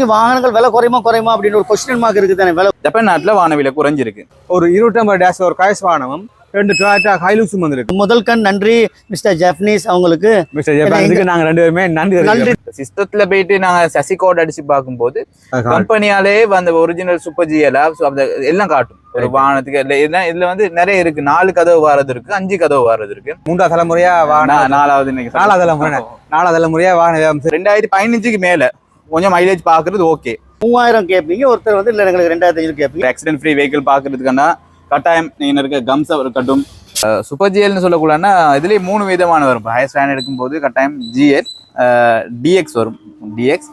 வாகனங்கள் விலை குறையுமா குறையுமா அப்படின்னு ஒரு கொஸ்டின் மார்க் இருக்கு தானே விலை ஜப்பான் நாட்டுல வான விலை குறைஞ்சிருக்கு. ஒரு இருபத்தொம்பது டேஷ் ஒரு காய்ஸ் வாகனமும் ரெண்டு டொயாட்டா ஹைலூக்ஸும் வந்திருக்கு. முதல் கண் நன்றி மிஸ்டர் ஜெஃப்னீஸ் அவங்களுக்கு. மிஸ்டர் ஜப்பானுக்கு நாங்க ரெண்டு பேருமே நன்றி நன்றி. சிஸ்டத்துல போயிட்டு நாங்க சசி கோட் அடிச்சு பார்க்கும்போது. கம்பெனியாலே அந்த ஒரிஜினல் சூப்பர் ஜிஎலா அந்த எல்லாம் காட்டும். ஒரு வாகனத்துக்கு இல்ல இதுல- வந்து நிறைய இருக்கு. நாலு கதவு வாரது இருக்கு அஞ்சு கதவு வாரது இருக்கு. மூன்றாவது தலைமுறையா வாகன நா- நாலாவது இன்னைக்கு நாலாவது தலைமுறை. நாலாவது தலைமுறையா வாகன வியாபாரம் ரெண்டாயிரத்தி பதினஞ்சுக்கு மேல. கொஞ்சம் மைலேஜ் பாக்குறது ஓகே மூவாயிரம் கேட்பீங்க ஒருத்தர் வந்து இல்ல எங்களுக்கு ரெண்டாயிரத்தி ஐநூறு கேட்பீங்க ஆக்சிடென்ட் ஃப்ரீ வெஹிக்கிள் பாக்குறதுக்கான கட்டாயம் நீங்க இருக்க கம்ஸ் இருக்கட்டும். சூப்பர் ஜிஎல்னு சொல்லக்கூடாதுன்னா இதுலயே மூணு விதமான வரும் ஹையர் ஸ்டாண்ட் எடுக்கும்போது கட்டாயம் ஜிஎல் டிஎக்ஸ் வரும். டிஎக்ஸ்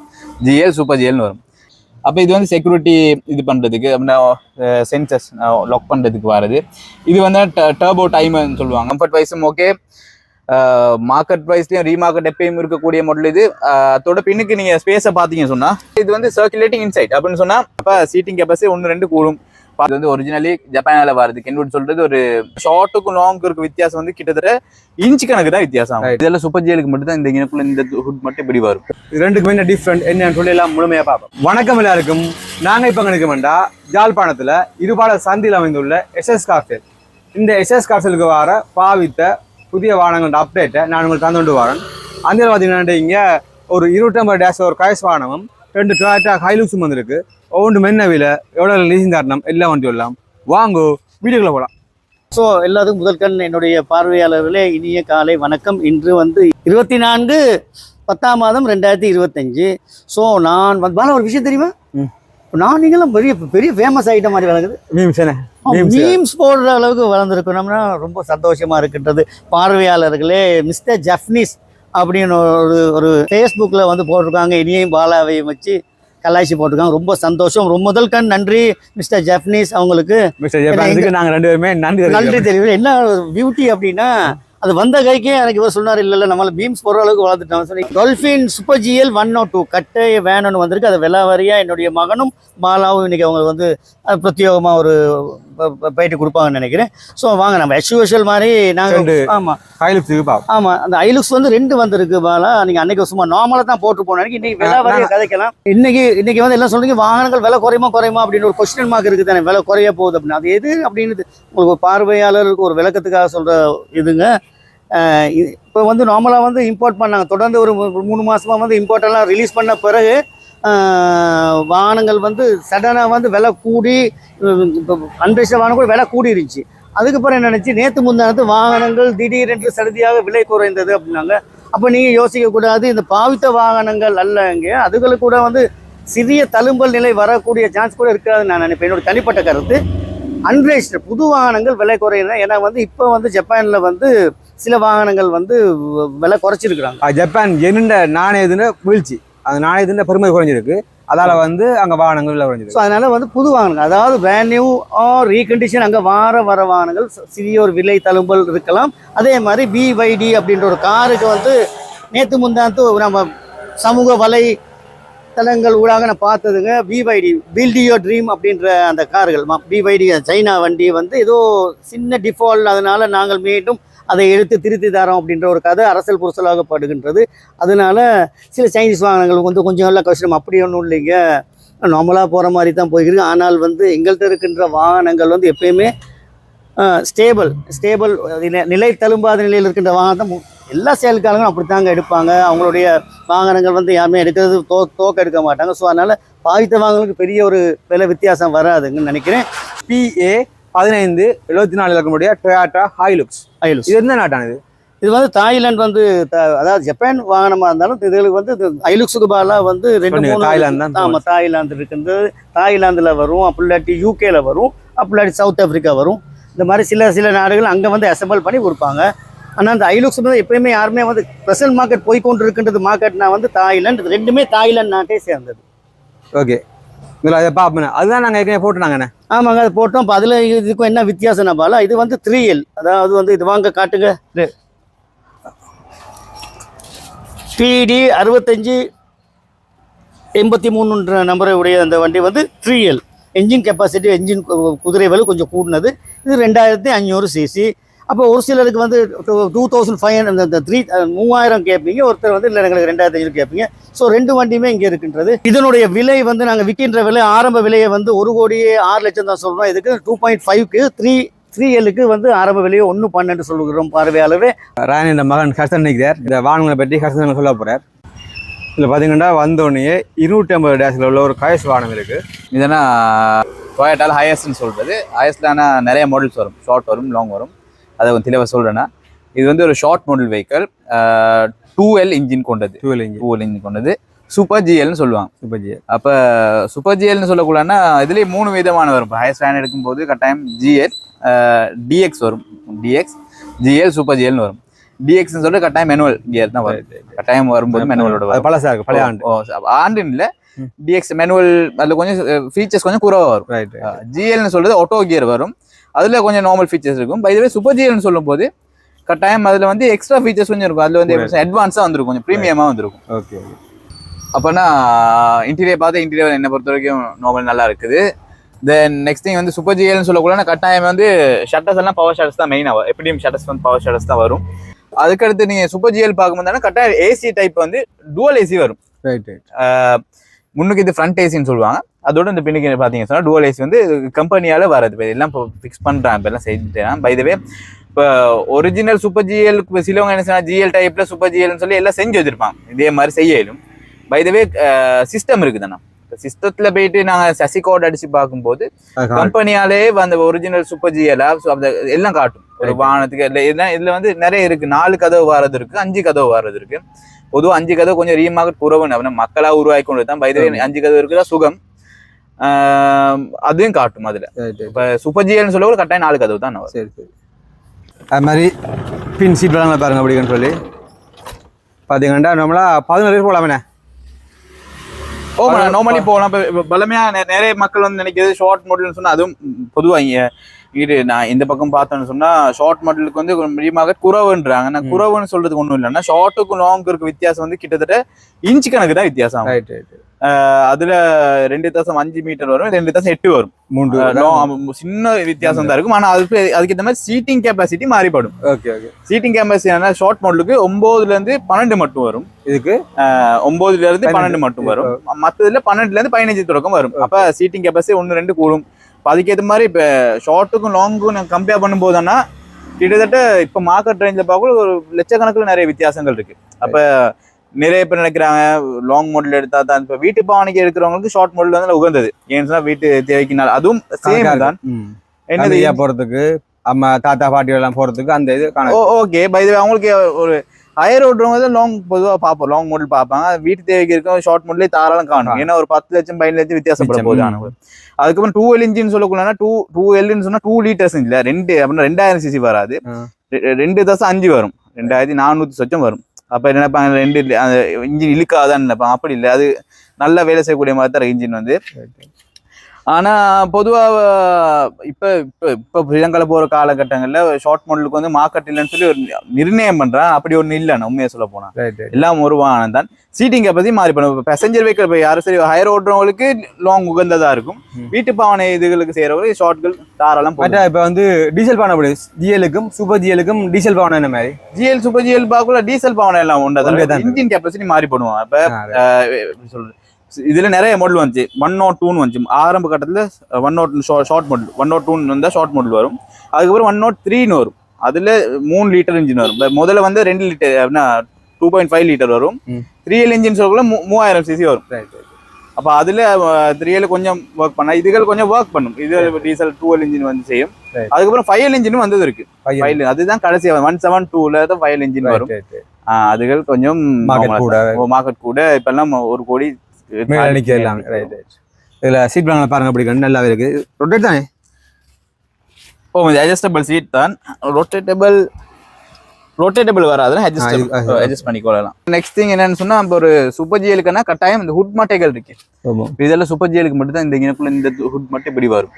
ஜிஎல் சூப்பர் ஜிஎல்னு வரும். அப்போ இது வந்து செக்யூரிட்டி இது பண்ணுறதுக்கு அப்படின்னா சென்சஸ் லாக் பண்ணுறதுக்கு வருது. இது வந்து டர்போ டைம்னு சொல்லுவாங்க. கம்ஃபர்ட் வைஸும் ஓகே மார்க்கெட் வைஸ்லயும் ரீமார்க்கெட் எப்பயும் இருக்கக்கூடிய மாடல் இது. அதோட பின்னுக்கு நீங்க ஸ்பேஸை பார்த்தீங்க சொன்னா இது வந்து சர்க்குலேட்டிங் இன்சைட் அப்படின்னு சொன்னா அப்ப சீட்டிங் கெப்பாசிட்டி ஒன்று ரெண்டு கூடும். இது வந்து ஒரிஜினலி ஜப்பானால வருது. கென்வுட் சொல்றது ஒரு ஷார்ட்டுக்கும் லாங்க்கு இருக்க வித்தியாசம் வந்து கிட்டத்தட்ட இன்ச் கணக்கு தான் வித்தியாசம். இதெல்லாம் சூப்பர் ஜியலுக்கு மட்டும் தான் இந்த இனக்குள்ள இந்த ஹுட் மட்டும் இப்படி வரும். இது ரெண்டுக்குமே என்ன டிஃப்ரெண்ட் என்னன்னு சொல்லி எல்லாம் முழுமையா பார்ப்போம். வணக்கம் எல்லாருக்கும். நாங்க இப்ப நினைக்கமெண்டா ஜாழ்ப்பாணத்துல இருபால சந்தியில் அமைந்துள்ள எஸ்எஸ் கார்சேல் இந்த எஸ்எஸ் கார்சேலுக்கு வர பாவித்த புதிய வாகனங்களோட அப்டேட்டை நான் உங்களுக்கு தந்து கொண்டு வரேன். அந்த பார்த்தீங்கன்னா இங்க ஒரு இருபத்தொம்பது டேஷ் ஒரு காய்ஸ் வாகனமும் ரெண்டு டொயாட்டா ஹைலூக்ஸும் வந்திருக்கு. ஒவ்வொன்று மென்ன விலை எவ்வளோ லீசிங் தரணும் எல்லாம் வண்டி எல்லாம் வாங்கோ வீடியோக்குள்ள போகலாம் ஸோ எல்லாத்துக்கும் முதல் கண் என்னுடைய பார்வையாளர்களே இனிய காலை வணக்கம். இன்று வந்து இருபத்தி நான்கு பத்தாம் மாதம் ரெண்டாயிரத்தி இருபத்தஞ்சு. ஸோ நான் பாலா ஒரு விஷயம் தெரியுமா. நான் நீங்களும் பெரிய பெரிய ஃபேமஸ் ஐட்டம் மாதிரி வழங்குது மீம்ஸ் என்ன. மீம்ஸ் போடுற அளவுக்கு வளர்ந்துருக்கணும்னா ரொம்ப சந்தோஷமா இருக்கின்றது. பார்வையாளர்களே மிஸ்டர் ஜஃப்னிஸ் அப்படின்னு ஒரு ஒரு ஃபேஸ்புக்கில் வந்து போட்டிருக்காங்க. இனியையும் பாலாவையும் வச்சு கலாய்ச்சி போட்டிருக்காங்க. ரொம்ப சந்தோஷம். ரொம்ப முதல் கண் நன்றி மிஸ்டர் ஜஃப்னிஸ் அவங்களுக்கு. மிஸ்டர் ஜப்பானுக்கு நாங்க ரெண்டு பேருமே நன்றி. நன்றி தெரியும் என்ன பியூட்டி அப்படின்னா அது வந்த கைக்கே எனக்கு இவர் சொன்னார் இல்ல இல்ல நம்மள பீம்ஸ் போடுற அளவுக்கு வளர்த்துட்டோம் சொல்லி dolphin super GL one nought two கட்டை வேணும்னு வந்திருக்கு. அது விலாவாரியா என்னுடைய மகனும் பாலாவும் இன்னைக்கு அவங்க வந்து அஹ், பிரத்யேகமா ஒரு ப- ப- பேட்டி கொடுப்பாங்கன்னு நினைக்கிறேன். ஸோ வாங்க நம்ம எஸ்யூஷுவல் மாதிரி நாங்க ரெண்டு. ஆமா. ஹைலூக்ஸுக்கு பார்ப்போம் ஆமா அந்த ஐலுக்ஸ் வந்து ரெண்டு வந்திருக்கு பாலா நீங்க அன்னைக்கு சும்மா நார்மலா தான் போட்டு போனோம் இன்னைக்கு விலை வரைய கதைக்கலாம். இன்னைக்கு இன்னைக்கு வந்து எல்லாம் சொல்றீங்க வாகனங்கள் விலை குறையுமா குறையுமா? அப்படின்னு ஒரு கொஸ்டின் மார்க் இருக்கு தானே. விலை குறைய போகுது அப்படின்னு. அது எது அப்படின்னு உங்களுக்கு ஒரு பார்வையாளருக்கு ஒரு விளக்கத்துக்காக சொல்ற இதுங்க. இப்போ வந்து நார்மலாக வந்து இம்போர்ட் பண்ணாங்க. தொடர்ந்து ஒரு மூணு மாதமாக வந்து இம்போர்ட்டெல்லாம் ரிலீஸ் பண்ண பிறகு வாகனங்கள் வந்து சடனாக வந்து விலை கூடி இப்போ அன்பிரஸ்ட வாகனம் கூட விலை கூடி இருந்துச்சு அதுக்கப்புறம் என்ன நினச்சி நேற்று முந்தானத்து வாகனங்கள் திடீரென்று சடுதியாக விலை குறைந்தது அப்படின்னாங்க. அப்போ நீங்கள் யோசிக்கக்கூடாது இந்த பாவித்த வாகனங்கள் அல்ல இங்கே. அதுகளுக்கு கூட வந்து சிறிய தழும்பல் நிலை வரக்கூடிய சான்ஸ் கூட இருக்காதுன்னு நான் நினைப்பேன். என்னோட தனிப்பட்ட கருத்து. அன்ரேஸ்டர் புது வாகனங்கள் விலை குறையினா ஏன்னா வந்து இப்போ வந்து ஜப்பானில் வந்து சில வாகனங்கள் வந்து விலை குறைச்சிருக்கிறாங்க. ஜப்பான் என்னென்ன நாணயத்தின வீழ்ச்சி. அந்த நாணயத்தின பெருமை குறைஞ்சிருக்கு. அதால வந்து அங்க வாகனங்கள் விலை குறைஞ்சிருக்கு. ஸோ அதனால வந்து புது வாகனங்கள் அதாவது நியூ ஆர் ரீகண்டிஷன் அங்கே வார வர வாகனங்கள் சிறிய ஒரு விலை தழும்பல் இருக்கலாம். அதே மாதிரி பிவைடி அப்படின்ற ஒரு காருக்கு வந்து நேற்று முந்தாந்து நம்ம சமூக வலை தளங்கள் ஊடாக நான் பார்த்ததுங்க பிவைடி பில்டியோ ட்ரீம் அப்படின்ற அந்த கார்கள் பிவைடி சைனா வண்டி வந்து ஏதோ சின்ன டிஃபால்ட் அதனால நாங்கள் மீண்டும் அதை எடுத்து திருத்தி தரோம் அப்படின்ற ஒரு கதை அரசல் புரசலாகப்படுகின்றது அதனால சில சைனீஸ் வாகனங்கள் வந்து கொஞ்சம் நல்ல கஷ்டம். அப்படி ஒன்றும் இல்லைங்க. நார்மலாக போகிற மாதிரி தான் போய்கிருக்கு. ஆனால் வந்து எங்கள்கிட்ட இருக்கின்ற வாகனங்கள் வந்து எப்பயுமே ஸ்டேபிள் ஸ்டேபிள் நிலை தழும்பாத நிலையில் இருக்கின்ற வாகனத்தை மு- எல்லா அப்படி அப்படித்தாங்க எடுப்பாங்க. அவங்களுடைய வாகனங்கள் வந்து யாருமே எடுக்கிறது தோ தோக்க எடுக்க மாட்டாங்க. ஸோ அதனால் பாதித்த வாகனங்களுக்கு பெரிய ஒரு விலை வித்தியாசம் வராதுங்கன்னு நினைக்கிறேன். பிஏ பதினைந்து எழுபத்தி நாலு இலக்கமுடைய டொயாட்டா ஹாய்லுக்ஸ் ஐலுஸ். இது எந்த நாட்டானது? இது வந்து தாய்லாந்து வந்து அதாவது ஜப்பான் வாகனமாக இருந்தாலும் இதுகளுக்கு வந்து ஐலுக்ஸுக்கு பதிலாக வந்து ரெண்டு மூணு தாய்லாந்து தான் ஆமாம் தாய்லாந்து இருக்குது. தாய்லாந்தில் வரும் அப்படி இல்லாட்டி யூகேல வரும் அப்படி இல்லாட்டி சவுத் ஆப்பிரிக்கா வரும். இந்த மாதிரி சில சில நாடுகள் அங்கே வந்து அசம்பிள் பண்ணி கொடுப்பாங்க. ஆனால் அந்த ஐலுக்ஸ் வந்து எப்பயுமே யாருமே வந்து ஸ்பெஷல் மார்க்கெட் போய் கொண்டு இருக்கின்றது மார்க்கெட்னா வந்து தாய்லாந்து ரெண்டுமே தாய்லாந்து நாட்டை சேர்ந்தது. ஓகே. இதில் அதை பார்ப்பேன் அதுதான் நாங்கள் ஏற்கனவே போட்டுனாங்கண்ணே ஆமாங்க அதை போட்டோம். இப்போ அதில் இதுக்கும் என்ன வித்தியாசம் பாலா இது வந்து த்ரீ எல் அதாவது வந்து இது வாங்க காட்டுங்க. டிடி அறுபத்தஞ்சு எண்பத்தி மூணுன்ற நம்பரை உடைய அந்த வண்டி வந்து three L engine capacity engine குதிரை வலு கொஞ்சம் கூடினது. இது ரெண்டாயிரத்தி அஞ்சூறு சிசி அப்போ ஒரு சிலருக்கு வந்து டூ தௌசண்ட் ஃபைவ் ஹண்ட்ரட் அந்த த்ரீ மூவாயிரம் கேட்பீங்க ஒருத்தர் வந்து இல்லை எங்களுக்கு ரெண்டாயிரத்தி ஐநூறு கேட்பீங்க ஸோ ரெண்டு வண்டியுமே இங்கே இருக்கின்றது. இதனுடைய விலை வந்து நாங்கள் விற்கின்ற விலை ஆரம்ப விலையை வந்து ஒரு கோடியே ஆறு லட்சம் தான் சொல்கிறோம் இதுக்கு டூ பாயிண்ட் ஃபைவ்க்கு த்ரீ த்ரீ எல்லுக்கு வந்து ஆரம்ப விலையை ஒன்று பன்னெண்டு சொல்லுகிறோம் பார்வையாளவே ராயனின் மகன் ஹசன் நிற்கிறார். இந்த வாகனங்களை பற்றி ஹர்ஷன் சொல்ல போகிறார் இதில் பார்த்தீங்கன்னா வந்தோடனே இருநூற்றி ஐம்பது டேஸில் உள்ள ஒரு கயஸ் வாகனம் இருக்குது இதனா டொயட்டால ஹையஸ்ட்னு சொல்கிறது ஹையஸ்ட்லான நிறைய மாடல்ஸ் வரும். ஷார்ட் வரும் லாங் வரும். அதை கொஞ்சம் தெளிவாக சொல்கிறேன்னா இது வந்து ஒரு short model vehicle two L engine கொண்டது. Dual engine two L engine கொண்டது. சூப்பர் ஜிஎல்னு சொல்லுவாங்க. சூப்பர்ஜி அப்போ சூப்பர் ஜிஎல்னு சொல்லக்கூடாதுன்னா இதுலேயே மூணு விதமான வரும். இப்போ ஹையர் ஸ்டாண்ட் எடுக்கும்போது கட்டாயம் ஜிஎல் டிஎக்ஸ் வரும். டிஎக்ஸ் ஜிஎல் சூப்பர் ஜிஎல்னு வரும். டிஎக்ஸ்னு சொல்லிட்டு கட்டாயம் மேனுவல் கியர் தான் வரும். கட்டாயம் வரும்போது மேனுவலோட பழசா இருக்கு பழைய ஆண்டு. ஆண்டுன்னு இல்லை. டிஎக்ஸ் மேனுவல் அதில் கொஞ்சம் ஃபீச்சர்ஸ் கொஞ்சம் குறைவாக வரும். ரைட் ஜிஎல்னு சொல்றது ஆட்டோ கியர் வரும். அதில் கொஞ்சம் நார்மல் ஃபீச்சர்ஸ் இருக்கும். பை வே சூப்பர் ஜிஎல்னு சொல்லும்போது கட்டாயம் அதில் வந்து எக்ஸ்ட்ரா ஃபீச்சர்ஸ் கொஞ்சம் இருக்கும். அதில் வந்து அட்வான்ஸாக வந்திருக்கும். கொஞ்சம் ப்ரீமியமாக வந்திருக்கும். ஓகே ஓகே அப்போனா இன்டீரியர் பார்த்து இன்டீரியர் என்னை பொறுத்த வரைக்கும் நார்மல் நல்லா இருக்குது. தென் நெக்ஸ்ட் திங் வந்து சூப்பர் ஜிஎல்னு சொல்லக்கூட கட்டாயம் வந்து ஷட்டர்ஸ் எல்லாம் பவர் ஷட்டர்ஸ் தான் மெயினாக எப்படியும் ஷட்டர்ஸ் வந்து பவர் ஷட்டர்ஸ் தான் வரும். அதுக்கடுத்து நீங்கள் சூப்பர் ஜிஎல் பார்க்கும்போது கட்டாயம் ஏசி டைப் வந்து டுவல் ஏசி வரும். ரைட் ரைட் முன்னுக்கு இது ஃப்ரண்ட் ஏசின்னு சொல்லுவாங்க. அதோட இந்த பின்னுக்கு பார்த்தீங்கன்னு சொன்னால் டுவல் ஏசி வந்து கம்பெனியால் வரது இப்போ எல்லாம் இப்போ ஃபிக்ஸ் பண்ணுறாங்க இப்போ எல்லாம் செஞ்சுட்டேன் பை வே இப்போ ஒரிஜினல் சூப்பர் ஜிஎல் சிலவங்க என்ன சொன்னா ஜிஎல் டைப்ல சூப்பர் ஜிஎல்னு சொல்லி எல்லாம் செஞ்சு வச்சிருப்பாங்க. இதே மாதிரி செய்ய இயலும் பை வே சிஸ்டம் இருக்குதுண்ணா. சிஸ்டத்துல போயிட்டு நாங்க சசி கோட் அடிச்சு பார்க்கும்போது கம்பெனியாலே அந்த ஒரிஜினல் சூப்பர் ஜிஎல் அந்த எல்லாம் காட்டும். ஒரு வாகனத்துக்கு இல்லை இதெல்லாம் இதுல வந்து நிறைய இருக்கு. நாலு கதவு வாரது இருக்கு அஞ்சு கதவு வாரது இருக்கு. பொதுவா அஞ்சு கதவு கொஞ்சம் ரீமார்க்கெட் குறவுன்னு அப்படின்னா மக்களா உருவாக்கி கொண்டு தான் பை அஞ்சு கதவு இருக்குதா? சுகம். அதையும் காட்டும் அதுல. இப்ப சூப்பர் ஜிஎல்னு சொல்ல கூட கட்டாயம் நாலு கதவு தான். சரி சரி. அது மாதிரி பின் சீட் பழங்களை பாருங்க அப்படிங்கன்னு சொல்லி. பார்த்தீங்கன்னா நம்மளா பதினோரு பேர் போகலாமே ஓ நார்மலி போகலாம். இப்ப இப்ப பலமையா நெ- நிறைய மக்கள் வந்து நினைக்கிறது ஷார்ட் மாடல்னு சொன்னா அதுவும் பொதுவா இங்க இது நான் இந்த பக்கம் பார்த்தேன்னு சொன்னா ஷார்ட் மாடலுக்கு வந்து மீடியமாக குறவுன்றாங்க. நான் குறவுன்னு சொல்றதுக்கு ஒண்ணும் இல்லைன்னா ஷார்ட்டுக்கும் லாங்க்கு இருக்க வித்தியாசம் வந்து கிட்டத்தட்ட இன்ச் கணக்கு தான் வித்தியாசம். ரைட் ரைட் அதுல ரெண்டு தசம் அஞ்சு மீட்டர் வரும் ரெண்டு தசம் எட்டு வரும். மூன்று சின்ன வித்தியாசம் தான் இருக்கும். ஆனா அதுக்கு அதுக்கு ஏற்ற மாதிரி seating capacity மாறிப்படும். Okay okay seating capacity short மாடலுக்கு ஒன்பதுல இருந்து பன்னெண்டு மட்டும் வரும். இதுக்கு? ஒன்பதுல இருந்து பன்னெண்டு. மட்டும் வரும். மத்ததுல பன்னெண்டுல இருந்து பதினஞ்சு தொடக்கம் வரும். அப்ப சீட்டிங் கெப்பாசிட்டி ஒன்னு ரெண்டு கூடும். இப்ப அதுக்கேற்ற மாதிரி இப்ப ஷார்ட்டுக்கும் லாங்குக்கும் கம்பேர் பண்ணும்போதுன்னா கிட்டத்தட்ட இப்ப மார்க்கெட் ரேஞ்சில் பார்க்க ஒரு லட்சக்கணக்கில் நிறைய வித்தியாசங்கள் இருக்கு. அப்ப நிறைய பேர் நினைக்கிறாங்க லாங் மாடல் எடுத்தா தான். இப்ப வீட்டு பாவனைக்கு எடுக்கிறவங்களுக்கு ஷார்ட் மாடல் வந்து உகந்தது. ஏன்னு வீட்டு தேவைக்கு நாள் அதுவும் சேம் தான். என்னது? போறதுக்கு அம்மா தாத்தா பாட்டி எல்லாம் போறதுக்கு அந்த இது ஓகே பை அவங்களுக்கு ஒரு ஹையர் ஓட்டுறவங்க தான் லாங் பொதுவாக பார்ப்போம். லாங் மாடல் பார்ப்பாங்க. வீட்டு தேவைக்கு இருக்க ஷார்ட் மாடலே தாராளம் காணும். ஏன்னா ஒரு பத்து லட்சம் பதினஞ்சு லட்சம் வித்தியாசப்பட போகுது அதுக்கப்புறம் டூ எல் இன்ஜின் சொல்லக்கூடாதுன்னா டூ டூ எல்னு சொன்னா டூ லிட்டர்ஸ் இல்ல ரெண்டு அப்படின்னா ரெண்டாயிரம் சிசி வராது. ரெண்டு தசம் அஞ்சு வரும். ரெண்டாயிரத்தி நானூத்தி சொச்சம் வரும். அப்ப என்ன நினைப்பாங்க ரெண்டு அந்த இன்ஜின் இழுக்காதான்னு நினைப்பாங்க அப்படி இல்லை. அது நல்லா வேலை செய்யக்கூடிய மாதிரி தான் இன்ஜின் வந்து. ஆனா பொதுவா இப்ப இப்ப இப்ப ஸ்ரீலங்கால போற காலகட்டங்கள்ல ஷார்ட் மாடலுக்கு வந்து மார்க்கெட் இல்லைன்னு சொல்லி ஒரு நிர்ணயம் பண்றான் அப்படி ஒண்ணு இல்லைண்ணா உண்மையை சொல்ல போனா. எல்லாம் ஒரு வாகனம் தான். சீட்டிங் கெப்பாசிட்டி மாறி பண்ணும் பேசஞ்சர் வெஹிக்கிள் இப்போ யாரும் சரி ஹையர் ஓட்டுறவங்களுக்கு லாங் உகந்ததா இருக்கும். வீட்டு பாவனை இதுகளுக்கு செய்யறவங்களுக்கு ஷார்ட்கள் தாராளம் மற்ற இப்போ வந்து டீசல் பானை ஜிஎலுக்கும் சூப்பர் ஜிஎலுக்கும் டீசல் பானை என்ன மாதிரி? ஜிஎல் சூப்பர் ஜிஎல் பார்க்கல டீசல் பாவனை எல்லாம் உண்டு இன்ஜின் கெப்பாசிட்டி மாறி பண்ணுவான் இப்ப சொல்றது? இதுல நிறைய மாடல் வந்துச்சு. ஒன் நாட் டூன்னு வந்துச்சு. ஆரம்ப கட்டத்துல one nought short model one nought டூன்னு வந்தா ஷார்ட் மாடல் வரும். அதுக்கப்புறம் ஒன் நாட் த்ரீன்னு வரும். அதுல மூணு லிட்டர் இன்ஜின் வரும். முதல்ல வந்து ரெண்டு லிட்டர் அப்படின்னா டூ பாயிண்ட் ஃபைவ் லிட்டர் வரும். த்ரீ எல் இன்ஜின் சொல்லக்குள்ள மூ- மூவாயிரம் சிசி வரும். அப்ப அதுல த்ரீ எல் கொஞ்சம் ஒர்க் பண்ணா இதுகள் கொஞ்சம் ஒர்க் பண்ணும். இது டீசல் டூ எல் இன்ஜின் வந்து செய்யும். அதுக்கப்புறம் ஃபைவ் எல் இன்ஜினும் வந்தது இருக்கு. ஃபைவ் அதுதான் கடைசி ஒன் செவன் டூல தான் ஃபைவ் இன்ஜின் வரும். அதுகள் கொஞ்சம் மார்க்கெட் கூட. மார்க்கெட் கூட. இப்ப எல்லாம் ஒரு கோடி மேல அடிக்க எல்லாம். ரைட் ரைட் இதுல சீட் பிளான பாருங்க அப்படி கண்டு நல்லாவே இருக்கு. ரொட்டேட் தானே? ஓ இது அட்ஜஸ்டபிள் சீட் தான். ரொட்டேட்டபிள் ரொட்டேட்டபிள் வராதுன்னா அட்ஜஸ்ட் அட்ஜஸ்ட் பண்ணிக்கொள்ளலாம். நெக்ஸ்ட் திங் என்னன்னு சொன்னா இப்போ ஒரு சூப்பர் ஜியலுக்குன்னா கட்டாயம் இந்த ஹுட் மட்டைகள் இருக்கு. இதெல்லாம் சூப்பர் ஜியலுக்கு மட்டும் தான் இந்த இனக்குள்ள இந்த ஹுட் மட்டும் இப்படி வரும்.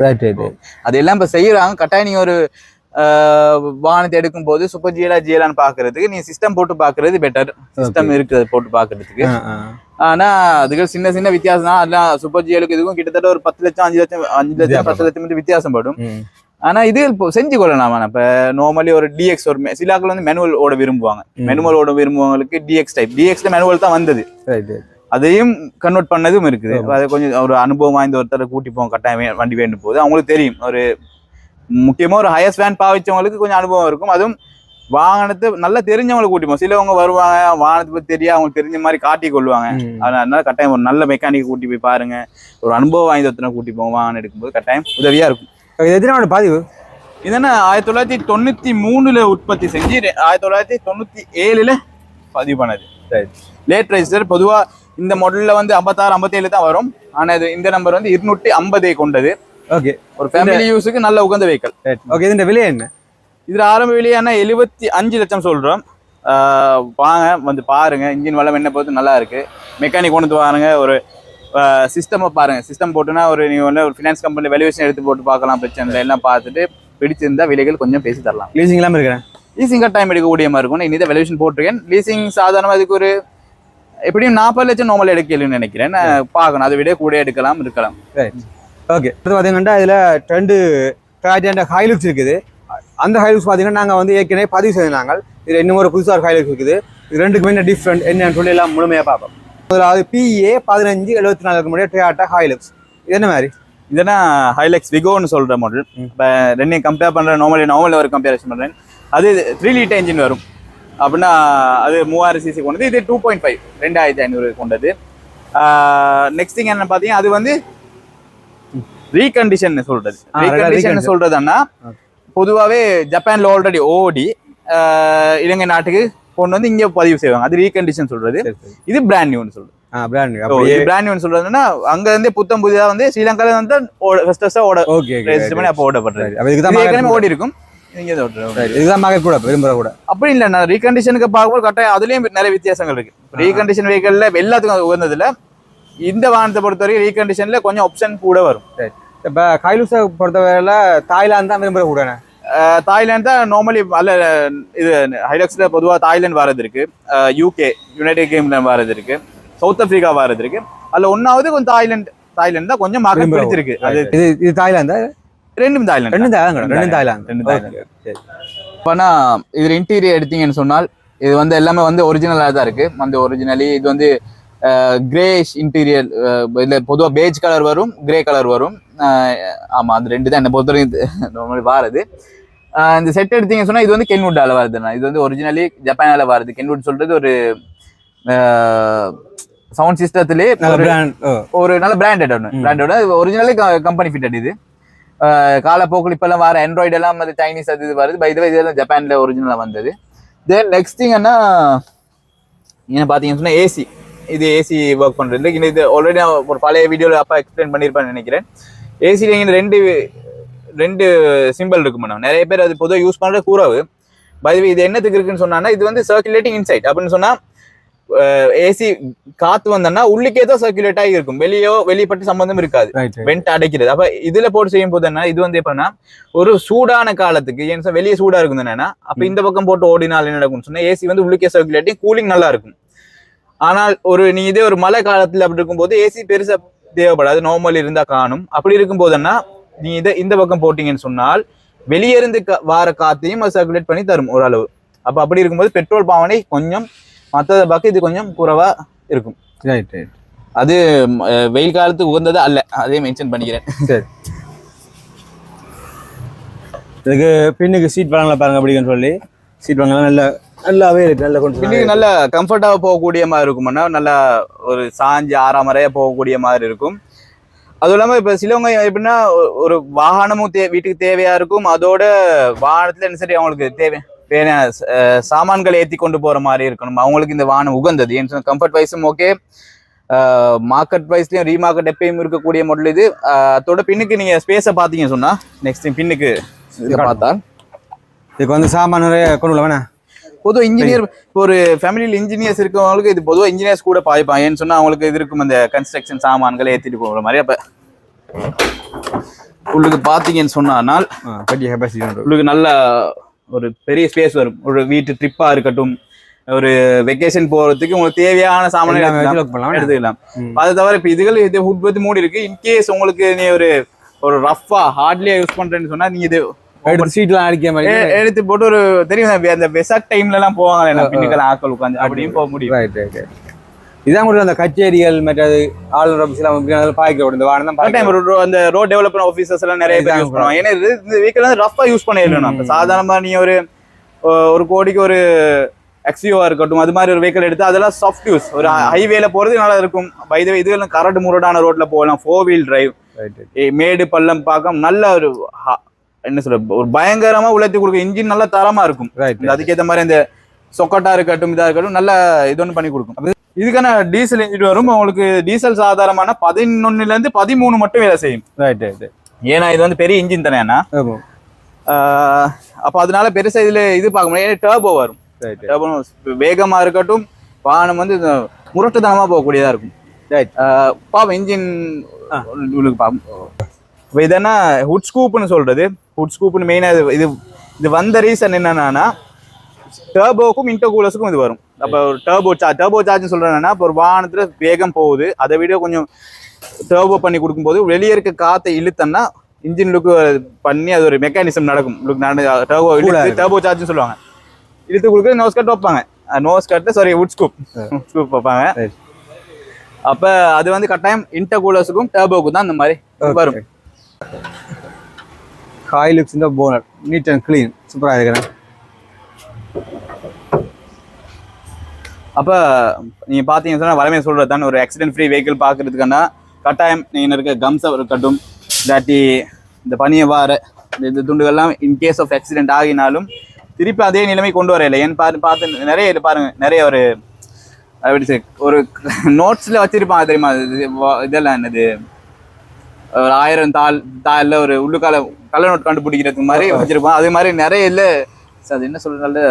அதெல்லாம் இப்போ செய்யறாங்க. கட்டாயம் நீங்க ஒரு ஆஹ், வாகனத்தை எடுக்கும் போது சூப்பர் ஜியலா ஜியலான்னு பாக்குறதுக்கு நீ சிஸ்டம் போட்டு பாக்குறது பெட்டர் சிஸ்டம் இருக்கு அதை போட்டு பாக்குறதுக்கு ஆனா அதுக்கு சின்ன சின்ன வித்தியாசம் தான் அதெல்லாம் சூப்பர் ஜியலுக்கு இதுக்கும் கிட்டத்தட்ட ஒரு பத்து லட்சம் அஞ்சு லட்சம் அஞ்சு லட்சம் பத்து லட்சம் வித்தியாசம் படும் ஆனா இது செஞ்சு கொள்ளலாம்? இப்ப நார்மலி ஒரு டிஎக்ஸ் ஒரு me- சில ஆட்கள் வந்து மேனுவல் ஓட விரும்புவாங்க. மேனுவல் ஓட விரும்புவவங்களுக்கு டிஎக்ஸ் டைப் டிஎக்ஸ்ல மேனுவல் தான் வந்தது. அதையும் கன்வெர்ட் பண்ணதும் இருக்குது. அது கொஞ்சம் ஒரு அனுபவம் வாய்ந்த ஒருத்தரை கூட்டி போவோம். கட்டாயம் வண்டி வேண்டும் போது அவங்களுக்கு தெரியும். ஒரு முக்கியமா ஒரு ஹையர் வேன் பாவிச்சவங்களுக்கு கொஞ்சம் அனுபவம் இருக்கும். அதுவும் வாகனத்தை நல்லா தெரிஞ்சவங்களை கூட்டி போவோம். சிலவங்க வருவாங்க வாகனத்தை பத்தி தெரியா அவங்களுக்கு தெரிஞ்ச மாதிரி காட்டி கொள்வாங்க. அதனால கட்டாயம் ஒரு நல்ல மெக்கானிக் கூட்டி போய் பாருங்க. ஒரு அனுபவம் வாய்ந்த ஒருத்தனை கூட்டி போவோம் வாகனம் எடுக்கும்போது. கட்டாயம் உதவியா இருக்கும். இது எத்தனை பதிவு? இதென்ன ஆயிரத்தி தொள்ளாயிரத்தி தொண்ணூத்தி மூணுல உற்பத்தி செஞ்சு ஆயிரத்தி தொள்ளாயிரத்தி தொண்ணூத்தி ஏழுல பதிவு பண்ணது. லேட் ரெஜிஸ்டர் பொதுவா இந்த மாடல்ல வந்து ஐம்பத்தாறு ஐம்பத்தேழு தான் வரும். ஆனா இது இந்த நம்பர் வந்து இருநூற்றி ஐம்பதை கொண்டது. ஓகே ஒரு ஃபேமிலி யூஸுக்கு நல்ல உகந்த வெஹிக்கல் ஓகே இதுன்ற விலை என்ன? இதுல ஆரம்ப விலையான எழுபத்தி அஞ்சு லட்சம் சொல்றோம். ஆஹ் வாங்க வந்து பாருங்க இன்ஜின் வளம் என்ன பொறுத்து நல்லா இருக்கு. மெக்கானிக் கொண்டு வந்து பாருங்க ஒரு சிஸ்டமை பாருங்க சிஸ்டம் போட்டுனா ஒரு நீங்க வந்து ஒரு ஃபினான்ஸ் கம்பெனி வேல்யூவேஷன் எடுத்து போட்டு பார்க்கலாம் பிரச்சனை இல்லை எல்லாம் பார்த்துட்டு பிடிச்சிருந்தா விலைகள் கொஞ்சம் பேசி தரலாம் லீசிங் இல்லாமல் இருக்கிறேன் லீசிங் டைம் எடுக்கக்கூடிய மாதிரி இருக்கும் நான் இதை வேல்யூவேஷன் போட்டிருக்கேன் லீசிங் சாதாரணமாக அதுக்கு ஒரு எப்படியும் நாற்பது லட்சம் நார்மல் எடுக்கலன்னு நினைக்கிறேன் நான் பார்க்கணும் அதை விட கூட எடுக்கலாம் இருக்கலாம் ஓகே அடுத்து பார்த்தீங்கன்னா இதில் ரெண்டு ட்ராஜெண்ட் ஹைலுக்ஸ் இருக்குது. அந்த ஹைலுக்ஸ் பார்த்தீங்கன்னா நாங்கள் வந்து ஏற்கனவே பதிவு செய்தாங்க இதில் இன்னும் ஒரு புதுசாக ஒரு ஹைலுக்ஸ் இருக்குது. இது ரெண்டுக்குமே என்ன டிஃப்ரெண்ட் என்னன்னு சொல்லி எல்லாம் முழுமையாக பார்ப்போம். முதலாவது பிஏ பதினஞ்சு எழுபத்தி நாலுக்கு முன்னாடி டொயாட்டா ஹைலுக்ஸ் இது என்ன மாதிரி? இதுனா ஹைலெக்ஸ் விகோன்னு சொல்ற மாடல் இப்போ ரெண்டையும் கம்பேர் பண்ற நார்மலி நார்மல் ஒரு கம்பேரிசன் பண்றேன். அது த்ரீ லிட்டர் என்ஜின் வரும். அப்படின்னா அது மூவாயிரம் சிசி கொண்டது. இது டூ பாயிண்ட் ஃபைவ் ரெண்டாயிரத்தி ஐநூறு கொண்டது. நெக்ஸ்ட் திங் என்ன பார்த்தீங்கன்னா அது வந்து ரீகண்டிஷன் சொல்றது. ரீகண்டிஷன். சொல்றதுன்னா பொதுவாகவே ஜப்பான்ல ஆல்ரெடி ஓடி இலங்கை நாட்டுக்கு கொண்டு வந்து இங்கே பதிவு செய்வாங்க. அது ரீகண்டிஷன் சொல்றது. இது பிராண்ட் நியூன்னு சொல்றது. பிராண்ட் நியூன்னு சொல்றதுன்னா அங்க இருந்தே புத்தம் புதிதா வந்து ஸ்ரீலங்கால வந்து ஃபர்ஸ்ட் ஃபர்ஸ்டா ஓட ஓகே பண்ணி அப்போ ஏற்கனவே இருக்கும் நீங்க. இதுதான் மக கூட விரும்புகிற கூட. அப்படி இல்லை நான் ரீகண்டிஷனுக்கு பார்க்கும்போது கட்டாயம் அதுலயும் நிறைய வித்தியாசங்கள் இருக்கு. ரீகண்டிஷன் வெஹிக்கல்ல எல்லாத்துக்கும் உகந்ததுல இந்த வாகனத்தை பொறுத்தவரைக்கும் ரீகண்டிஷன்ல கொஞ்சம் ஆப்ஷன் கூட வரும். இப்போ கைலூஸை பொறுத்தவரையில் தாய்லாந்து தான் விரும்புகிற கூட அஹ் தாய்லாந்து தான் நார்மலி அல்ல இது ஹைலக்ஸ்ல பொதுவா தாய்லாந்து வரது இருக்கு. யூகே யுனைடெட் கிங்டம் வரது இருக்கு. சவுத் ஆப்பிரிக்கா வரது இருக்கு. அதுல ஒன்னாவது கொஞ்சம் தாய்லாந்து தாய்லாந்து தான் கொஞ்சம் மார்க்கெட் பிடிச்சிருக்கு. அது இது இது தாய்லாந்து? ரெண்டும் தாய்லாந்து ரெண்டும் தாய்லாந்து. ரெண்டும் தாய்லாந்து. ரெண்டும் தாய்லாந்து. சரி அப்போனா இதில் இன்டீரியர் எடுத்தீங்கன்னு சொன்னால் இது வந்து எல்லாமே வந்து ஒரிஜினலாக தான் இருக்கு. வந்து ஒரிஜினலி இது வந்து கிரேஷ் இன்டீரியர் இல்லை பொதுவாக பேஜ் கலர் வரும் கிரே கலர் வரும். ஆமாம் அது ரெண்டு தான். என்னை பொறுத்தவரைக்கும் நார்மலி வாரது. இந்த செட் எடுத்தீங்கன்னு சொன்னால் இது வந்து கென்வுட்டால வருதுண்ணா இது வந்து ஒரிஜினலி ஜப்பானால வருது. கென்வுட் சொல்றது ஒரு சவுண்ட் சிஸ்டத்திலே ஒரு பிராண்ட் ஒரு நல்ல பிராண்டட் ஒன்று. பிராண்டோட ஒரிஜினலே கம்பெனி ஃபிட்டட் இது. காலப்போக்கில் இப்பெல்லாம் வர ஆண்ட்ராய்டு எல்லாம் அது சைனீஸ் அது இது வருது. பை இதெல்லாம் ஜப்பான்ல ஒரிஜினலாக வந்தது. தென் நெக்ஸ்ட் திங் என்ன பார்த்தீங்கன்னு சொன்னா ஏசி இது ஏசி ஒர்க் பண்ணுறது இது ஆல்ரெடி நான் ஒரு பழைய வீடியோவில் அப்பா எக்ஸ்பிளைன் பண்ணியிருப்பேன்னு நினைக்கிறேன். ஏசியில் இங்கே ரெண்டு ரெண்டு சிம்பிள் இருக்கும் மேடம் நிறைய பேர் அது பொதுவாக யூஸ் பண்ணுறது கூறாவு பை இது என்னத்துக்கு இருக்குன்னு சொன்னான்னா இது வந்து சர்க்குலேட்டிங் இன்சைட் அப்படின்னு சொன்னா ஏசி காத்து வந்தோன்னா உள்ளுக்கே தான் சர்க்குலேட் ஆகி இருக்கும். வெளியோ வெளிப்பட்டு சம்பந்தம் இருக்காது. வெண்ட் அடைக்கிறது. அப்ப இதுல போட்டு செய்யும் போது என்ன இது வந்து எப்படின்னா ஒரு சூடான காலத்துக்கு சொன்னா வெளியே சூடா இருக்கும் என்னன்னா அப்ப இந்த பக்கம் போட்டு ஓடினால் என்ன நடக்கும்னு சொன்னா ஏசி வந்து உள்ளுக்கே சர்க்குலேட்டிங் கூலிங் நல்லா இருக்கும். ஆனால் ஒரு நீ இதே ஒரு மழை காலத்துல அப்படி இருக்கும்போது ஏசி பெருசா தேவைப்படாது. நார்மல் இருந்தா காணும். அப்படி இருக்கும்போது என்ன நீ இதை இந்த பக்கம் போட்டீங்கன்னு சொன்னால் வெளியே இருந்து வார காத்தையும் அது சர்க்குலேட் பண்ணி தரும் ஓரளவு. அப்ப அப்படி இருக்கும்போது பெட்ரோல் பாவனை கொஞ்சம் மற்றதை பார்க்க இது கொஞ்சம் குறைவா இருக்கும். ரைட் ரைட் அது வெயில் காலத்துக்கு உகந்தது அல்ல. அதே மென்ஷன் பண்ணிக்கிறேன். சரி. இதுக்கு பின்னுக்கு சீட் பழங்களை பாருங்க அப்படின்னு சொல்லி. சீட் பழங்கள்லாம் நல்ல நல்லாவே இருக்கு. நல்ல இன்னைக்கு கொஞ்சம் நல்ல கம்ஃபர்ட்டாக போகக்கூடிய மாதிரி இருக்கும்னா நல்லா ஒரு சாஞ்சு ஆறாம் முறையா போகக்கூடிய மாதிரி இருக்கும். அதுவும் இல்லாமல் இப்போ சிலவங்க எப்படின்னா ஒரு வாகனமும் தே வீட்டுக்கு தேவையா இருக்கும். அதோட வாகனத்துல என்ன சரி அவங்களுக்கு தேவை சாமான்களை ஏற்றி கொண்டு போற மாதிரி இருக்கணும். அவங்களுக்கு இந்த வாகனம் உகந்தது. ஏன்னு சொன்னா கம்ஃபர்ட் வைஸும் ஓகே மார்க்கெட் வைஸ்லயும் ரீமார்க்கெட் எப்பயும் இருக்கக்கூடிய மாடல் இது. அதோட பின்னுக்கு நீங்க ஸ்பேஸை பார்த்தீங்கன்னு சொன்னா நெக்ஸ்ட் பின்னுக்கு இதை பார்த்தா இதுக்கு வந்து சாமான் நிறைய கொண்டு வேணா பொதுவாக இன்ஜினியர் ஒரு ஃபேமிலியில் இன்ஜினியர்ஸ் இருக்கவங்களுக்கு இது பொதுவாக இன்ஜினியர்ஸ் கூட பாய்ப்பாங்க ஏன்னு சொன்னா அவங்களுக்கு இது இருக்கும் அந்த கன்ஸ்ட்ரக்ஷன் சாமான்களை ஏற்றிட்டு போகிற மாதிரி. அப்போ உங்களுக்கு பார்த்தீங்கன்னு சொன்னால் உங்களுக்கு நல்ல ஒரு பெரிய ஸ்பேஸ் வரும். ஒரு வீட்டு ட்ரிப்பாக இருக்கட்டும் ஒரு வெக்கேஷன் போகிறதுக்கு உங்களுக்கு தேவையான சாமான்கள் எல்லாமே எடுத்துக்கலாம். அது தவிர இப்போ இதுகள் இது பற்றி மூடி இருக்கு. இன்கேஸ் உங்களுக்கு நீ ஒரு ஒரு ரஃபா ஹார்ட்லியா யூஸ் பண்றேன்னு சொன்னா நீங்க இது எடுத்து சீட்லாம் அடிக்க மாதிரி எடுத்து போட்டு ஒரு தெரியும் அந்த வெசாக் டைம்ல எல்லாம் போவாங்க பின்னுக்கெல்லாம் ஆக்கள் உட்காந்து அப்படியும் போக முடியும். ரைட் ரைட் இதான் கூட அந்த கச்சேரிகள் மற்றது ஆளுநர் ஆஃபீஸ் எல்லாம் பாய்க்க இந்த வாகனம் தான் டைம் பாய்க்க அந்த ரோட் டெவலப்மெண்ட் ஆஃபீஸர்ஸ் எல்லாம் நிறைய பேர் யூஸ் பண்ணுவாங்க. ஏன்னா இந்த வெஹிக்கிள் வந்து யூஸ் பண்ண நம்ம. சாதாரணமா நீ ஒரு ஒரு கோடிக்கு ஒரு எக்ஸியோவா இருக்கட்டும் அது மாதிரி ஒரு வெஹிக்கிள் எடுத்து அதெல்லாம் சாஃப்ட் யூஸ் ஒரு ஹைவேல போறது நல்லா இருக்கும். பைத இது கரடு முரடான ரோட்ல போகலாம் ஃபோர் வீல் டிரைவ் மேடு பள்ளம் பார்க்க நல்ல ஒரு என்ன சொல்ற ஒரு பயங்கரமா உழைத்து கொடுக்கும் இன்ஜின் நல்ல தரமா இருக்கும். அதுக்கேற்ற மாதிரி இந்த சொக்கட்டா இருக்கட்டும் இதா இருக்கட்டும் நல்ல இது ஒன்று பண்ணி கொடுக்கும். இதுக்கான டீசல் இன்ஜின் வரும். உங்களுக்கு டீசல் சாதாரணமான பதினொன்னுல இருந்து பதிமூணு மட்டும் வேலை செய்யும். ரைட் ரைட் ஏன்னா இது வந்து பெரிய இன்ஜின் தானே ஆமா. அப்போ அதனால பெருசா இதுல இது பார்க்க முடியாது. டர்போ வரும். ரைட் டர்போ வேகமா இருக்கட்டும் வாகனம் வந்து இந்த முரட்டுத்தனமா போகக்கூடியதா இருக்கும். ரைட் பாப்போம் இன்ஜின் உங்களுக்கு பார்ப்போம் இப்போ இதென்னா ஹுட் ஸ்கூப்னு சொல்றது? ஹுட் ஸ்கூப்னு மெயினாக இது இது இது வந்த ரீசன் என்னன்னா டர்போக்கும் இன்டர்கூலர்ஸுக்கும் இது வரும். அப்போ ஒரு டர்போ சார்ஜ் டர்போ சார்ஜ்னு சொல்கிறேன்னா இப்போ ஒரு வாகனத்தில் வேகம் போகுது அதை விட கொஞ்சம் டர்போ பண்ணி கொடுக்கும்போது வெளியே இருக்க காற்றை இழுத்தோம்னா இன்ஜின் லுக்கு பண்ணி அது ஒரு மெக்கானிசம் நடக்கும். லுக் நட டர்போ இழுத்து. டர்போ சார்ஜ்னு சொல்லுவாங்க. இழுத்து கொடுக்குறது நோஸ் கட் வைப்பாங்க. Nose cut sorry hood scoop scoop வைப்பாங்க. அப்ப அது வந்து கட்டாயம் இன்டர்கூலர்ஸுக்கும் டர்போக்கும் தான் இந்த மாதிரி வரும். ஹாய் லுக்ஸ் இந்த போனர் நீட் அண்ட் க்ளீன் சூப்பராக இருக்கிறேன் அப்ப நீங்கள் பார்த்தீங்க சொன்னா வரமே சொல்கிறது தானே ஒரு ஆக்சிடென்ட் ஃப்ரீ வெஹிக்கிள் பாக்குறதுக்கான கட்டாயம் நீங்க இருக்க கம்ஸை இருக்கட்டும் இல்லாட்டி இந்த பனியை வார இந்த துண்டுகள்லாம் இன்கேஸ் ஆஃப் ஆக்சிடென்ட் ஆகினாலும் திருப்பி அதே நிலைமை கொண்டு வர இல்லை ஏன்னு பார்த்து நிறைய இது பாருங்க. நிறைய ஒரு எப்படி ஒரு நோட்ஸ்ல வச்சுருப்பாங்க தெரியுமா? இதெல்லாம் என்னது? ஒரு ஆயிரம் தாள் தாள்ல ஒரு உள்ளுக்கால கள்ள நோட் கண்டுபிடிக்கிறதுக்கு மாதிரி வச்சிருப்பான் அது மாதிரி நிறைய இல்ல. அது என்ன சொல்றது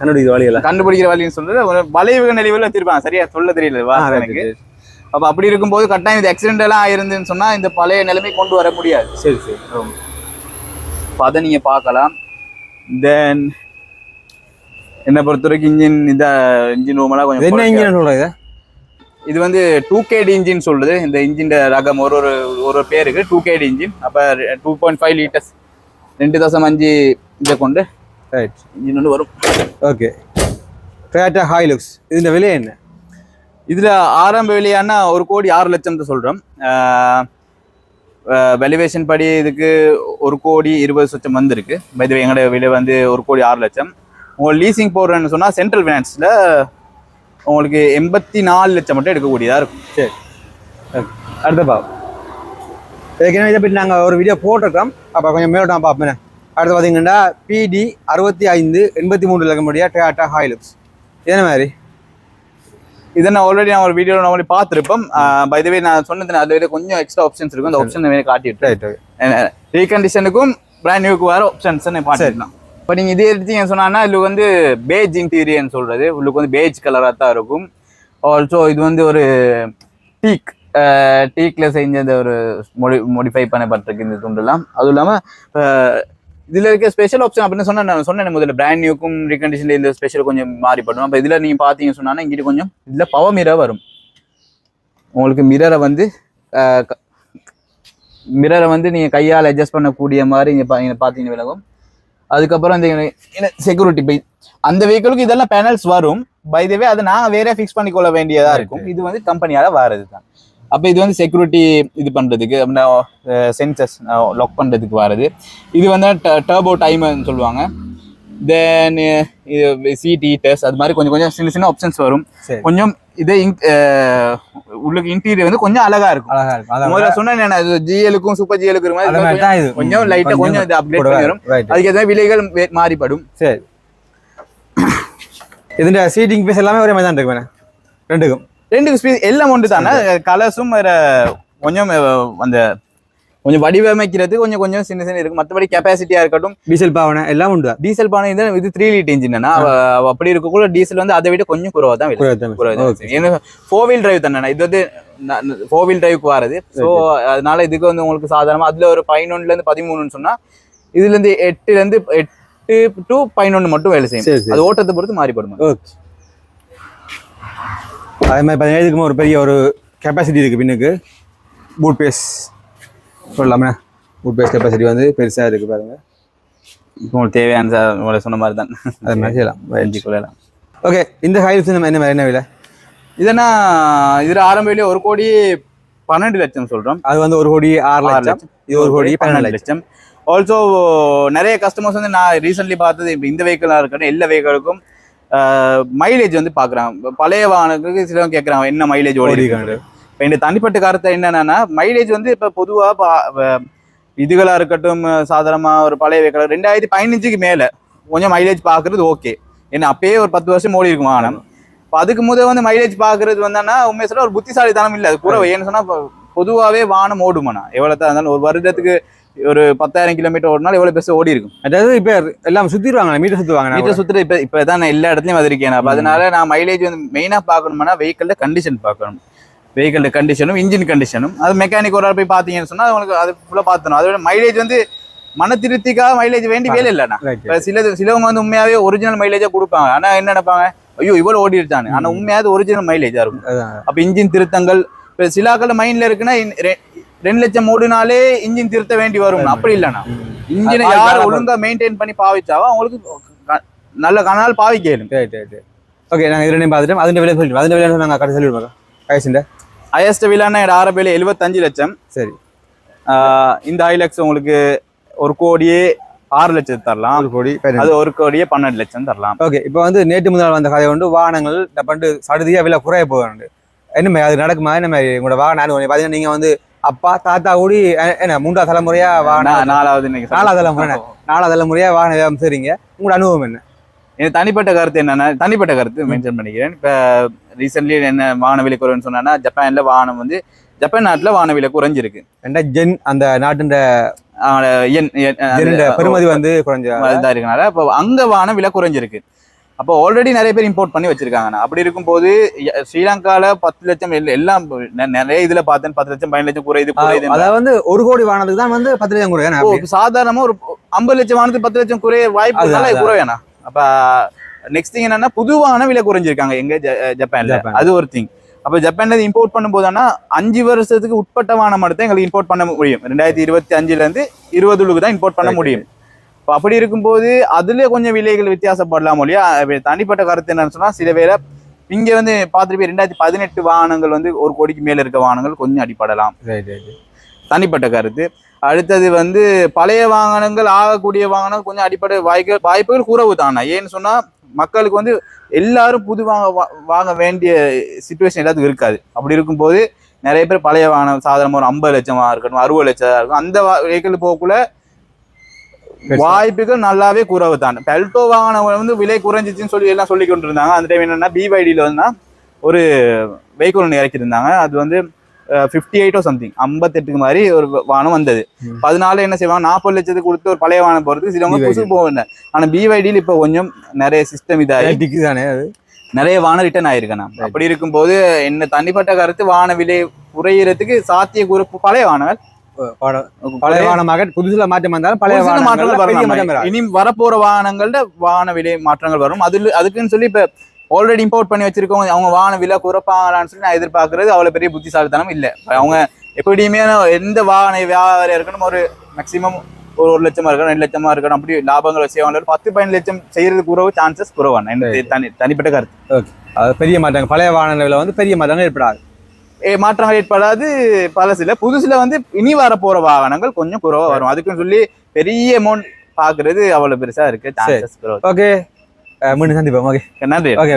கண்டுபிடிக்கிற வழியில் கண்டுபிடிக்கிற வழின்னு சொல்றது ஒரு வளைவு நெளிவில் வச்சிருப்பாங்க. சரியா? சொல்ல தெரியல எனக்கு. அப்ப அப்படி இருக்கும்போது கட்டாயம் இது ஆக்சிடென்ட் எல்லாம் ஆயிருந்துன்னு சொன்னா இந்த பழைய நிலைமை கொண்டு வர முடியாது. சரி சரி. அப்ப அதை நீங்க பார்க்கலாம். தென் என்னை பொறுத்த வரைக்கும் இன்ஜின் இந்த இன்ஜின் ரூம் எல்லாம் இது கொஞ்சம் என்ன இன்ஜின் சொல்கிறேன் இது வந்து டூ கேடி இன்ஜின் சொல்லுது இந்த இன்ஜின் ரகம் ஒரு ஒரு ஒரு பேருக்கு டூ கேடி இன்ஜின் அப்போ டூ பாயிண்ட் ஃபைவ் லிட்டர்ஸ் ரெண்டு தசம் அஞ்சு இதை கொண்டு ரைட் இன்ஜின் வந்து வரும். ஓகே டொயாட்டா ஹாய்லுக்ஸ் இதில் விலை என்ன? இதில் ஆரம்ப விலையானா ஒரு கோடி ஆறு லட்சம் தான் சொல்கிறோம் வெலிவேஷன் படி இதுக்கு ஒரு கோடி இருபது லட்சம் வந்திருக்கு. பை எங்களோட விலை வந்து ஒரு கோடி ஆறு லட்சம். உங்கள் லீசிங் போடுறேன்னு சொன்னால் சென்ட்ரல் ஃபினான்ஸில் உங்களுக்கு எண்பத்தி நாலு லட்சம் மட்டும் எடுக்கக்கூடியதா இருக்கும். சரி. அடுத்த பாப்போம் ஏற்கனவே இதை பற்றி நாங்கள் ஒரு வீடியோ போட்டிருக்கோம் அப்போ கொஞ்சம் மேலோட்டம் பார்ப்பேன் அடுத்து பார்த்தீங்கன்னா பிடி அறுபத்தி ஐந்து எண்பத்தி மூணு இருக்கக்கூடிய டொயாட்டா ஹாய் லுக்ஸ் என்ன மாதிரி? இதை நான் ஆல்ரெடி நான் ஒரு வீடியோ நான் பார்த்துருப்போம். பைதவே நான் சொன்னது அதுல கொஞ்சம் எக்ஸ்ட்ரா ஆப்ஷன்ஸ் இருக்கும் அந்த ஆப்ஷன் காட்டி விட்டு ரைட் ஓகே ரீகண்டிஷனுக்கும் பிராண்ட் நியூக்கு வர ஆப்ஷன்ஸ் பார்த்துக்கலாம் இப்போ நீங்கள் இதே எடுத்தீங்க சொன்னா இதுல வந்து பேஜ் இன்டீரியர்னு சொல்கிறது உள்ளுக்கு வந்து பேஜ் கலராக தான் இருக்கும். ஆல்சோ இது வந்து ஒரு டீக் டீக்கில் செஞ்ச இந்த ஒரு மொடி மோடிஃபை பண்ணப்பட்டிருக்கு இந்த துண்டுலாம் அதுவும் இல்லாமல் இதில் இருக்க ஸ்பெஷல் ஆப்ஷன் அப்படின்னு சொன்னா நான் சொன்னேன் முதல்ல பிராண்ட் நியூக்கும் ரீகண்டிஷன்ல இந்த ஸ்பெஷல் கொஞ்சம் மாறிப்படும் அப்போ இதில் நீங்கள் பார்த்தீங்க சொன்னால் இங்கிட்டு கொஞ்சம் இதில் பவர் மிரர் வரும். உங்களுக்கு மிரரை வந்து மிரரை வந்து நீங்கள் கையால் அட்ஜஸ்ட் பண்ணக்கூடிய மாதிரி இங்கே பார்த்தீங்கன்னா விலகும் அதுக்கப்புறம் இந்த செக்யூரிட்டி பை அந்த வெஹிக்கிளுக்கு இதெல்லாம் பேனல்ஸ் வரும். பை வே அதை நான் வேற ஃபிக்ஸ் பண்ணிக்கொள்ள வேண்டியதா இருக்கும். இது வந்து கம்பெனியால வாரது தான் அப்போ இது வந்து செக்யூரிட்டி இது பண்றதுக்கு சென்சஸ் லாக் பண்றதுக்கு வாரது. இது வந்து டர்போ டைமர்னு சொல்லுவாங்க. தென் இது சீட் ஹீட்டர்ஸ் அது மாதிரி கொஞ்சம் கொஞ்சம் சின்ன சின்ன ஆப்ஷன்ஸ் வரும். கொஞ்சம் இதே உள்ளுக்கு இன்டீரியர் வந்து கொஞ்சம் அழகா இருக்கும். அழகா இருக்கும். முதல்ல சொன்னேன் ஜிஎலுக்கும் சூப்பர் ஜிஎலுக்கு மாதிரி தான் கொஞ்சம் லைட்டா கொஞ்சம் இது அப்டேட் அதுக்கு ஏதாவது விலைகள் மாறிப்படும். சரி. இதுன்ற சீட்டிங் பீஸ் எல்லாமே ஒரே மாதிரி தான் இருக்கு ரெண்டுக்கும். ரெண்டுக்கும் ஸ்பீஸ் எல்லாம் ஒன்று தானே கலர்ஸும் வேற கொஞ்சம் அந்த கொஞ்சம் வடிவமைக்கிறது கொஞ்சம் கொஞ்சம் சின்ன சின்ன இருக்கு. மற்றபடி கெப்பாசிட்டியா இருக்கட்டும். டீசல் பாவனை எல்லாம் உண்டு. டீசல் பானை இது இது த்ரீ லிட்டர் இன்ஜின் அப்படி இருக்கக்குள்ள டீசல் வந்து அதை விட கொஞ்சம் குறவா தான் ஏன்னா ஃபோர் வீல் டிரைவ் தானே இது வந்து ஃபோர் வீல் டிரைவ்க்கு வரது. ஸோ அதனால இதுக்கு வந்து உங்களுக்கு சாதாரணமா அதுல ஒரு பதினொன்னுல இருந்து பதிமூணுன்னு சொன்னா இதுல இருந்து எட்டுல இருந்து எட்டு டு பதினொன்று மட்டும் வேலை செய்யும். அது ஓட்டத்தை பொறுத்து மாறிப்படும் அதே மாதிரி இதுக்கும் ஒரு பெரிய ஒரு கெப்பாசிட்டி இருக்குது பின்னுக்கு. பூட் பேஸ் சொல்லலாமே உட் பேஸ் கெப்பாசிட்டி வந்து பெருசாக இருக்குது பாருங்க. இப்போ உங்களுக்கு தேவையான ச- உங்களுக்கு சொன்ன மாதிரி தான் அது மாதிரி செய்யலாம். செஞ்சு கொள்ளலாம். ஓகே இந்த ஹைல்ஸ் நம்ம என்ன என்ன விலை? இதுனா இதுல ஆரம்ப விலை ஒரு கோடி பன்னெண்டு லட்சம் சொல்றோம். அது வந்து ஒரு கோடி ஆறு லட்சம். இது ஒரு கோடி பன்னெண்டு லட்சம். ஆல்சோ நிறைய கஸ்டமர்ஸ் வந்து நான் ரீசென்ட்லி பார்த்தது இப்போ இந்த வெஹிக்கிளாக இருக்கட்டும் எல்லா வெஹிக்கிளுக்கும் மைலேஜ் வந்து பார்க்குறாங்க பழைய வாகனங்களுக்கு சிலவங்க கேட்குறாங்க என்ன மைலேஜ் ஓடி ஓடிக்காண்டு. இப்போ இந்த தனிப்பட்ட கருத்தை என்னன்னா மைலேஜ் வந்து இப்போ பொதுவாக இதுகளாக இருக்கட்டும் சாதாரணமாக ஒரு பழைய வெஹிக்கிள் ரெண்டாயிரத்தி பதினஞ்சுக்கு மேலே கொஞ்சம் மைலேஜ் பார்க்குறது ஓகே ஏன்னா அப்பயே ஒரு பத்து வருஷம் ஓடி இருக்கும் வாகனம். இப்போ அதுக்கு முதல் வந்து மைலேஜ் பார்க்குறது வந்தோன்னா உண்மையை சொல்ல ஒரு புத்திசாலித்தனம் இல்லை. அது கூட ஏன்னு சொன்னால் பொதுவாகவே வாகனம் ஓடுமாண்ணா. எவ்வளோ தான் இருந்தாலும் ஒரு வருடத்துக்கு ஒரு பத்தாயிரம் கிலோமீட்டர் ஓடினாலும் எவ்வளோ பெருசு ஓடி இருக்கும். அதாவது இப்போ எல்லாம் சுற்றிடுவாங்க மீட்டர் சுற்றுவாங்க மீட்டர் சுத்துற இப்போ இப்போ தான் நான் எல்லா இடத்துலையும் வந்திருக்கேன். அப்போ அதனால நான் மைலேஜ் வந்து மெயினாக பார்க்கணும்னா வெஹிக்கிள்ட கண்டிஷன் பார்க்கணும் வெஹிக்கிள்ட கண்டிஷனும் இன்ஜின் கண்டிஷனும் அது மெக்கானிக் ஒரு ஆள் போய் பார்த்தீங்கன்னு சொன்னால் உங்களுக்கு அது ஃபுல்லாக பார்த்துணும் அதோட மைலேஜ் வந்து மன திருப்திக்காக மைலேஜ் வேண்டி வேலை இல்லைண்ணா. சில சிலவங்க வந்து உண்மையாவே ஒரிஜினல் மைலேஜா கொடுப்பாங்க. ஆனா என்ன நினைப்பாங்க? ஐயோ இவ்வளவு ஓடிடுச்சானு ஆனா உண்மையாவது ஒரிஜினல் மைலேஜா இருக்கும். அப்ப இன்ஜின் திருத்தங்கள் இப்ப சிலாக்கள் மைண்ட்ல இருக்குன்னா ரெண்டு லட்சம் ஓடினாலே இன்ஜின் திருத்த வேண்டி வரும். அப்படி இல்லைண்ணா. இன்ஜினை யார் ஒழுங்கா மெயின்டைன் பண்ணி பாவிச்சாவோ அவங்களுக்கு நல்ல கனால் ரைட் ஓகே நாங்கள் இது ரெண்டையும் பார்த்துட்டோம். அதில் விலை சொல்லிடுவோம். அதில் விலை நாங்கள் கடைசி சொல்லிடுவோம். கைசிண்ட ஹையஸ்ட் விலான ஆரம்பியில எழுபத்தஞ்சு லட்சம். சரி. இந்த ஹைலக்ஸ் உங்களுக்கு ஒரு கோடியே ஆறு லட்சம் தரலாம். ஒரு கோடி. அது ஒரு கோடியே பன்னெண்டு லட்சம் தரலாம். ஓகே இப்போ வந்து நேற்று முதல் வந்த கதை வந்து வாகனங்கள் டப்பண்டு சடுதியாக விலை குறைய போகுது என்ன மாதிரி அது நடக்குமா? என்ன மாதிரி? உங்களோட வாகனம் பார்த்தீங்கன்னா நீங்கள் வந்து அப்பா தாத்தா கூடி என்ன மூன்றாவது தலைமுறையா வாகனம் நாலாவது நாலாவது தலைமுறை நாலாவது தலைமுறையா வாகன வியாபாரம் செய்றீங்க. உங்களோட அனுபவம் என்ன? எனக்கு தனிப்பட்ட கருத்து என்னன்னா தனிப்பட்ட கருத்து மென்ஷன் பண்ணிக்கிறேன். இப்போ ரீசென்ட்லி என்ன வாகன விலை குறைவுன்னு சொன்னா ஜப்பான்ல வாகனம் வந்து ஜப்பான் நாட்டுல வாகன விலை குறைஞ்சிருக்கு. ரெண்டா ஜென் அந்த நாட்டின் பெருமதி வந்து குறைஞ்ச இதா இருக்கனால இப்போ அங்க வாகன விலை குறைஞ்சிருக்கு. அப்போ ஆல்ரெடி நிறைய பேர் இம்போர்ட் பண்ணி வச்சிருக்காங்க. அப்படி இருக்கும்போது ஸ்ரீலங்கால பத்து லட்சம் எல்- எல்லாம் நிறைய இதுல பார்த்தேன். பத்து லட்சம் பதினஞ்சு லட்சம் குறையுது குறையுது அதாவது வந்து ஒரு கோடி வாகனத்துக்கு தான் வந்து பத்து லட்சம் இப்ப சாதாரணமா ஒரு ஐம்பது லட்சம் வாகனத்துக்கு பத்து லட்சம் குறைய வாய்ப்பு. குறைவேணா அப்ப நெக்ஸ்ட் திங் என்னன்னா புதுவான விலை குறைஞ்சிருக்காங்க எங்க ஜப்பான்ல. ஜப்பான். அது ஒரு திங் அப்ப ஜப்பான்ல இம்போர்ட் பண்ணும்போதுனா அஞ்சு வருஷத்துக்கு உட்பட்ட வாகனம் மட்டும் எங்களுக்கு இம்போர்ட் பண்ண முடியும். ரெண்டாயிரத்தி இருபத்தி அஞ்சுல இருந்து இருபதுக்கு தான் இம்போர்ட் பண்ண முடியும். இப்போ அப்படி இருக்கும்போது அதுல கொஞ்சம் விலைகள் வித்தியாசப்படலாம் இல்லையா? தனிப்பட்ட கருத்து என்னன்னு சொன்னா சில வேளை இங்க வந்து பார்த்துட்டு ரெண்டாயிரத்தி பதினெட்டு வாகனங்கள் வந்து ஒரு கோடிக்கு மேல இருக்க வாகனங்கள் கொஞ்சம் அடிப்படலாம் தனிப்பட்ட கருத்து. அடுத்தது வந்து பழைய வாகனங்கள் ஆகக்கூடிய வாகனம் கொஞ்சம் அடிப்படை வாய்ப்பு வாய்ப்புகள் குறைவு தானே? ஏன்னு சொன்னா மக்களுக்கு வந்து எல்லாரும் புது வாங்க வா- வாங்க வேண்டிய சுச்சுவேஷன் எல்லாத்துக்கும் இருக்காது. அப்படி இருக்கும்போது நிறைய பேர் பழைய வாகனம் சாதாரண ஒரு ஐம்பது லட்சமா இருக்கட்டும் அறுபது லட்சம் இருக்கும் அந்த வெஹிக்கிள் போக்குள்ள வாய்ப்புகள் நல்லாவே குறைவு தான். பெல்டோ வாகனம் வந்து விலை குறைஞ்சிச்சுன்னு சொல்லி எல்லாம் சொல்லி கொண்டு இருந்தாங்க அந்த டைம் என்னன்னா பிவைடியில் வந்து ஒரு வெஹிக்கிள் ஒன்று இறக்கியிருந்தாங்க. அது வந்து ஃபிஃப்டி எயிட்டோ சம்திங் ஐம்பத்தெட்டுக்கு மாதிரி ஒரு வாகனம் வந்தது. பதினாலு என்ன செய்வாங்க? நாற்பது லட்சத்துக்கு கொடுத்து ஒரு பழைய வாகனம் போகிறது சிலவங்க BYD. புதுசு போகல ஆனால் பிவைடியில் இப்போ கொஞ்சம் நிறைய சிஸ்டம் இதாகி தானே அது? நிறைய வாகனம் ரிட்டர்ன் ஆயிருக்கேன் நான். அப்படி இருக்கும்போது என்ன தனிப்பட்ட கருத்து வாகன விலை குறையிறதுக்கு சாத்திய குறிப்பு பழைய வாகனங்கள் பழைய வாகனமாக புதுசுல மாற்றம் வந்தாலும் பழைய சில மாற்றங்கள் வரலாம். இனி வரப்போற வாகனங்கள்ல வாகன விலை மாற்றங்கள் வரும். அதுல அதுக்குன்னு சொல்லி இப்ப ஆல்ரெடி இம்போர்ட் பண்ணி வச்சிருக்கவங்க அவங்க வாகன விலை குறைப்பாங்களான்னு சொல்லி நான் எதிர்பார்க்கறது அவ்வளவு பெரிய புத்திசாலித்தனம் இல்ல. அவங்க எப்படியுமே எந்த வாகன வியாபாரம் இருக்கணும் ஒரு மேக்சிமம் ஒரு ஒரு லட்சமா இருக்கணும் ரெண்டு லட்சமா இருக்கணும் அப்படி லாபங்கள் செய்வாங்க பத்து பதினஞ்சு லட்சம் செய்யறது குறவு? சான்சஸ் குறவான தனி தனிப்பட்ட கருத்து. அது பெரிய மாற்றங்கள். பழைய வாகனங்களில் வந்து பெரிய மாற்றங்கள் ஏற்படாது. ஏ, மாற்றங்கள் ஏற்படாது. பழசுல புதுசுல வந்து இனி வரப்போற வாகனங்கள் கொஞ்சம் குறவா வரும். அதுக்குன்னு சொல்லி பெரிய அமௌண்ட் பாக்குறது அவ்வளவு பெருசா இருக்கு. சான்சஸ் ஓகே மீண்டும் சந்திப்போம் ஓகே நன்றி ஓகே